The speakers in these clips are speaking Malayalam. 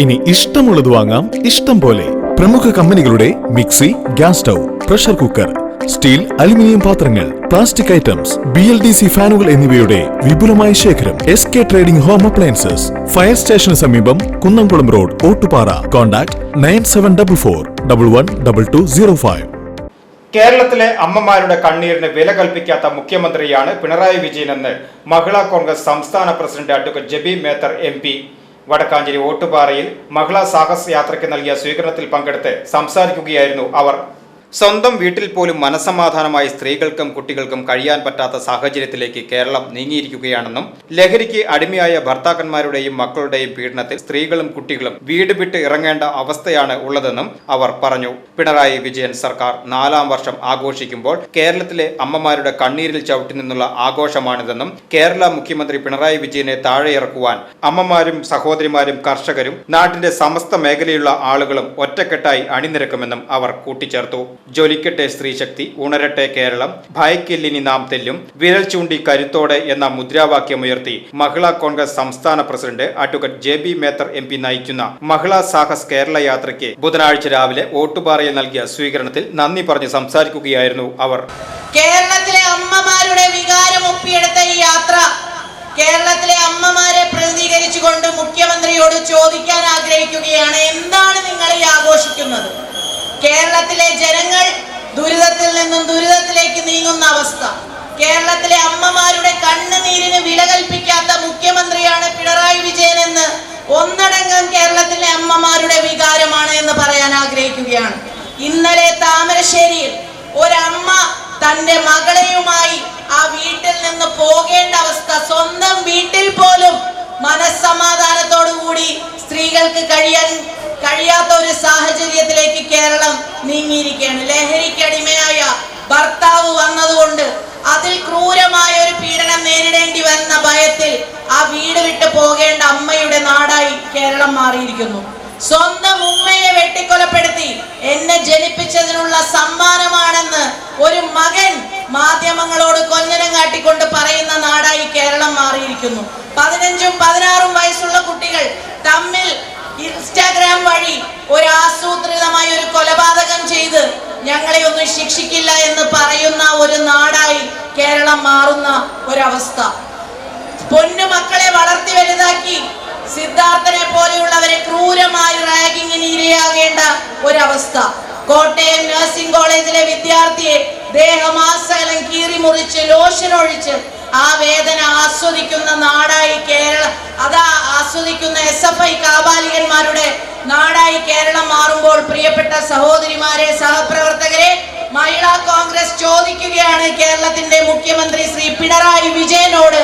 ഇനി ഇഷ്ടമുള്ളത് വാങ്ങാം. ഇഷ്ടം പോലെ പ്രമുഖ കമ്പനികളുടെ mixie gas stove pressure cooker steel aluminium പാത്രങ്ങൾ plastic items B L D C ഫാനുകൾ എന്നിവയുടെ വിപുലമായ ശേഖരം S K trading home appliances fire സ്റ്റേഷന് സമീപം Kunnamkulam road Ottupara. Contact nine seven double four double one double two zero five. കേരളത്തിലെ അമ്മമാരുടെ കണ്ണീരിന് വില കൽപ്പിക്കാത്ത മുഖ്യമന്ത്രിയാണ് പിണറായി വിജയനെന്ന് മഹിളാ കോൺഗ്രസ് സംസ്ഥാന president advocate Jebi Mather M Vadakkanchery ഓട്ടുപാറയിൽ Mahila Sahas യാത്രയ്ക്ക് നൽകിയ സ്വീകരണത്തിൽ പങ്കെടുത്ത് സംസാരിക്കുകയായിരുന്നു അവർ. സ്വന്തം വീട്ടിൽ പോലും മനസമാധാനമായി സ്ത്രീകൾക്കും കുട്ടികൾക്കും കഴിയാൻ പറ്റാത്ത സാഹചര്യത്തിലേക്ക് കേരളം നീങ്ങിയിരിക്കുകയാണെന്നും ലഹരിക്ക് അടിമയായ ഭർത്താക്കന്മാരുടെയും മക്കളുടെയും പീഡനത്തിൽ സ്ത്രീകളും കുട്ടികളും വീട് വിട്ട് ഇറങ്ങേണ്ട അവസ്ഥയാണ് ഉള്ളതെന്നും അവർ പറഞ്ഞു. പിണറായി വിജയൻ സർക്കാർ നാലാം വർഷം ആഘോഷിക്കുമ്പോൾ കേരളത്തിലെ അമ്മമാരുടെ കണ്ണീരിൽ ചവിട്ടി നിന്നുള്ള ആഘോഷമാണിതെന്നും കേരള മുഖ്യമന്ത്രി പിണറായി വിജയനെ താഴെയിറക്കുവാൻ അമ്മമാരും സഹോദരിമാരും കർഷകരും നാട്ടിന്റെ സമസ്ത മേഖലയുള്ള ആളുകളും ഒറ്റക്കെട്ടായി അണിനിരക്കുമെന്നും അവർ കൂട്ടിച്ചേർത്തു. ജ്വലിക്കട്ടെ സ്ത്രീശക്തി ഉണരട്ടെ കേരളം ഭയക്കില്ലിനി നാം തെല്ലും വിരൽ ചൂണ്ടി കരുത്തോടെ എന്ന മുദ്രാവാക്യമുയർത്തി മഹിളാ കോൺഗ്രസ് സംസ്ഥാന president advocate J B Mather M P നയിക്കുന്ന മഹിളാ സാഹസ് കേരള യാത്രയ്ക്ക് ബുധനാഴ്ച രാവിലെ ഓട്ടുപാറയിൽ നൽകിയ സ്വീകരണത്തിൽ നന്ദി പറഞ്ഞ് സംസാരിക്കുകയായിരുന്നു അവർ. കേരളത്തിലെ അമ്മമാരുടെ വികാരം ഒപ്പിയെടുത്ത ഈ യാത്ര കേരളത്തിലെ അമ്മമാരെ പ്രതിനിധീകരിച്ചുകൊണ്ട് മുഖ്യമന്ത്രിയോട് ചോദിക്കാൻ ആഗ്രഹിക്കുകയാണ്. എന്താണ് നിങ്ങൾ ഈ ആഘോഷിക്കുന്നത്? കേരളത്തിലെ ജനങ്ങൾ ദുരിതത്തിൽ നിന്നും ദുരിതത്തിലേക്ക് നീങ്ങുന്ന അവസ്ഥ. കേരളത്തിലെ അമ്മമാരുടെ കണ്ണുനീരിന് വില കൽപ്പിക്കാത്ത മുഖ്യമന്ത്രിയാണ് പിണറായി വിജയൻ എന്ന് ഒന്നടങ്കം കേരളത്തിലെ അമ്മമാരുടെ വികാരമാണ് എന്ന് പറയാൻ ആഗ്രഹിക്കുകയാണ്. ഇന്നലെ താമരശ്ശേരിയിൽ ഒരമ്മ തന്റെ മകളെയുമായി ആ വീട്ടിൽ നിന്ന് പോകേണ്ട അവസ്ഥ സ്വന്തം വീട്ടിൽ പോലും മനസ്സമാധാനത്തോടു കൂടി സ്ത്രീകൾക്ക് കഴിയാൻ കഴിയാത്ത ഒരു സാഹചര്യത്തിലേക്ക് കേരളം നീങ്ങിയിരിക്കുകയാണ്. ലഹരിക്കടിമയായ ഭർത്താവ് വന്നതുകൊണ്ട് അതിൽ ക്രൂരമായ ഒരു പീഡനം നേരിടേണ്ടി വന്ന ഭയത്തിൽ ആ വീട് വിട്ട് പോകേണ്ട അമ്മയുടെ നാടായി കേരളം മാറിയിരിക്കുന്നു. സ്വന്തം ഉമ്മയെ വെട്ടിക്കൊലപ്പെടുത്തി എന്നെ ജനിപ്പിച്ചതിനുള്ള ചെയ്ത് ഞങ്ങളെ ഒന്നും ശിക്ഷിക്കില്ല എന്ന് പറയുന്ന ഒരു നാടായി കേരളം മാറുന്ന ഒരവസ്ഥ. പൊന്നു മക്കളെ വളർത്തി വലുതാക്കി സിദ്ധാർത്ഥനെ പോലെയുള്ളവരെ ക്രൂരമായി റാഗിങ്ങിന് ഇരയാകേണ്ട ഒരവസ്ഥ. കോട്ടയം നഴ്സിംഗ് കോളേജിലെ വിദ്യാർത്ഥിയെ ദേഹമാസകലം ലോഷൻ ഒഴിച്ച് ആ വേദന ആസ്വദിക്കുന്ന നാടായി കേരളം അതാ ആസ്വദിക്കുന്ന എസ് എഫ് ഐ കാബാലികന്മാരുടെ നാടായി കേരളം മാറുമ്പോൾ പ്രിയപ്പെട്ട സഹോദരിമാരെ സഹപ്രവർത്തകരെ മഹിളാ കോൺഗ്രസ് ചോദിക്കുകയാണ് കേരളത്തിന്റെ മുഖ്യമന്ത്രി ശ്രീ പിണറായി വിജയനോട്.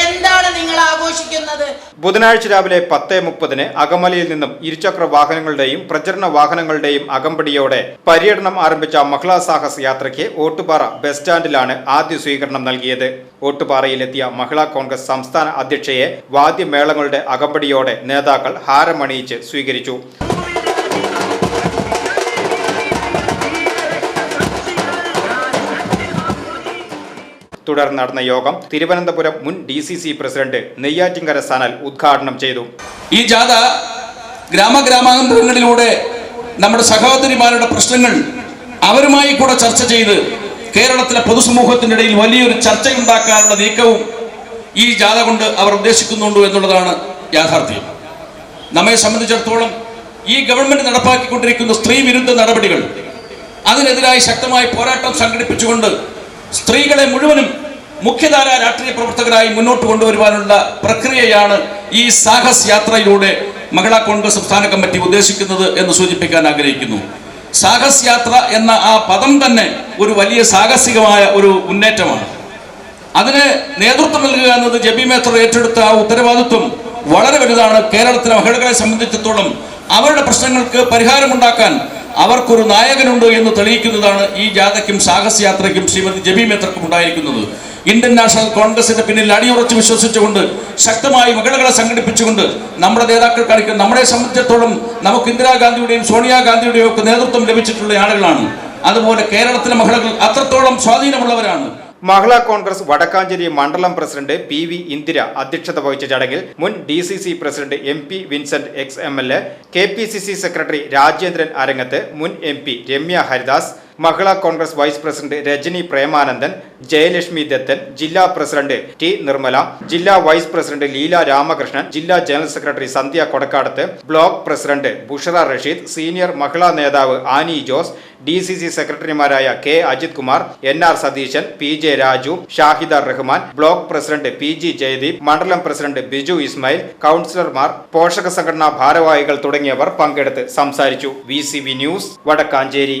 എന്താണ് നിങ്ങൾ ആഘോഷിക്കുന്നത്? ബുധനാഴ്ച രാവിലെ പത്ത് മുപ്പതിന് അകമലയിൽ നിന്നും ഇരുചക്ര വാഹനങ്ങളുടെയും പ്രചരണ വാഹനങ്ങളുടെയും അകമ്പടിയോടെ പര്യടനം ആരംഭിച്ച മഹിളാ സാഹസ് യാത്രയ്ക്ക് ഓട്ടുപാറ ബസ് സ്റ്റാൻഡിലാണ് ആദ്യ സ്വീകരണം നൽകിയത്. ഓട്ടുപാറയിലെത്തിയ മഹിളാ കോൺഗ്രസ് സംസ്ഥാന അധ്യക്ഷയെ വാദ്യമേളങ്ങളുടെ അകമ്പടിയോടെ നേതാക്കൾ ഹാരമണിയിച്ച് സ്വീകരിച്ചു. തുടർന്ന് നടന്ന യോഗം തിരുവനന്തപുരം മുൻ D C C president Neyyattinkara Sanal ഉദ്ഘാടനം ചെയ്തു. ഈ ജാഥ ഗ്രാമഗ്രാമാന്തരങ്ങളിലൂടെ നമ്മുടെ സഹോദരിമാരുടെ പ്രശ്നങ്ങൾ അവരുമായി കൂടെ ചർച്ച ചെയ്ത് കേരളത്തിലെ പൊതുസമൂഹത്തിന്റെ ഇടയിൽ വലിയൊരു ചർച്ചയുണ്ടാക്കാനുള്ള നീക്കവും ഈ ജാഥ കൊണ്ട് അവർ ഉദ്ദേശിക്കുന്നുണ്ട് എന്നുള്ളതാണ് യാഥാർത്ഥ്യം. നമ്മെ സംബന്ധിച്ചിടത്തോളം ഈ ഗവൺമെന്റ് നടപ്പാക്കിക്കൊണ്ടിരിക്കുന്ന സ്ത്രീ വിരുദ്ധ നടപടികൾ അതിനെതിരായി ശക്തമായ പോരാട്ടം സംഘടിപ്പിച്ചുകൊണ്ട് സ്ത്രീകളെ മുഴുവനും മുഖ്യധാര രാഷ്ട്രീയ പ്രവർത്തകരായി മുന്നോട്ട് കൊണ്ടുവരുവാനുള്ള പ്രക്രിയയാണ് ഈ സാഹസ് യാത്രയിലൂടെ മഹിളാ കോൺഗ്രസ് സംസ്ഥാന കമ്മിറ്റി ഉദ്ദേശിക്കുന്നത് എന്ന് സൂചിപ്പിക്കാൻ ആഗ്രഹിക്കുന്നു. സാഹസ് യാത്ര എന്ന ആ പദം തന്നെ ഒരു വലിയ സാഹസികമായ ഒരു മുന്നേറ്റമാണ്. അതിന് നേതൃത്വം നൽകുക എന്നത് ജബി മേത്തർ ഏറ്റെടുത്ത ആ ഉത്തരവാദിത്വം വളരെ വലുതാണ്. കേരളത്തിലെ മഹിളകളെ സംബന്ധിച്ചിടത്തോളം അവരുടെ പ്രശ്നങ്ങൾക്ക് പരിഹാരമുണ്ടാക്കാൻ അവർക്കൊരു നായകനുണ്ട് എന്ന് തെളിയിക്കുന്നതാണ് ഈ ജാഥയ്ക്കും സാഹസയാത്രയ്ക്കും ശ്രീമതി ജബി മേത്തർക്കും ഉണ്ടായിരിക്കുന്നത്. ഇന്ത്യൻ നാഷണൽ കോൺഗ്രസിന്റെ പിന്നിൽ അടിയുറച്ച് വിശ്വസിച്ചുകൊണ്ട് ശക്തമായി മകളകളെ സംഘടിപ്പിച്ചുകൊണ്ട് നമ്മുടെ നേതാക്കൾ കാണിക്കുന്ന നമ്മളെ സംബന്ധിച്ചിടത്തോളം നമുക്ക് ഇന്ദിരാഗാന്ധിയുടെയും സോണിയാഗാന്ധിയുടെയും ഒക്കെ നേതൃത്വം ലഭിച്ചിട്ടുള്ള ആളുകളാണ്. അതുപോലെ കേരളത്തിലെ മഹിളകൾ അത്രത്തോളം സ്വാധീനമുള്ളവരാണ്. മഹിളാ കോൺഗ്രസ് വടക്കാഞ്ചേരി മണ്ഡലം പ്രസിഡന്റ് പി വി ഇന്ദിര അധ്യക്ഷത വഹിച്ച ചടങ്ങിൽ മുൻ D C C president M P Vincent ex M L A K P C C secretary Rajendran Arangath മുൻ M P Ramya Haridas Mahila Congress vice president Rajani Premanandan Jayalakshmi Dathan ജില്ലാ പ്രസിഡന്റ് ടി നിർമ്മല ജില്ലാ വൈസ് പ്രസിഡന്റ് ലീല രാമകൃഷ്ണൻ ജില്ലാ general secretary Sandhya Kodakkadath block president Bushara Rasheed senior Mahila നേതാവ് Annie Jose D C C സെക്രട്ടറിമാരായ K Ajith Kumar N R Satheesan P J Raju Shahida Rahman block president P G Jayadeep മണ്ഡലം പ്രസിഡന്റ് ബിജു ഇസ്മായിൽ കൗൺസിലർമാർ പോഷക സംഘടനാ ഭാരവാഹികൾ തുടങ്ങിയവർ പങ്കെടുത്ത് സംസാരിച്ചു. V news Vadakkanchery.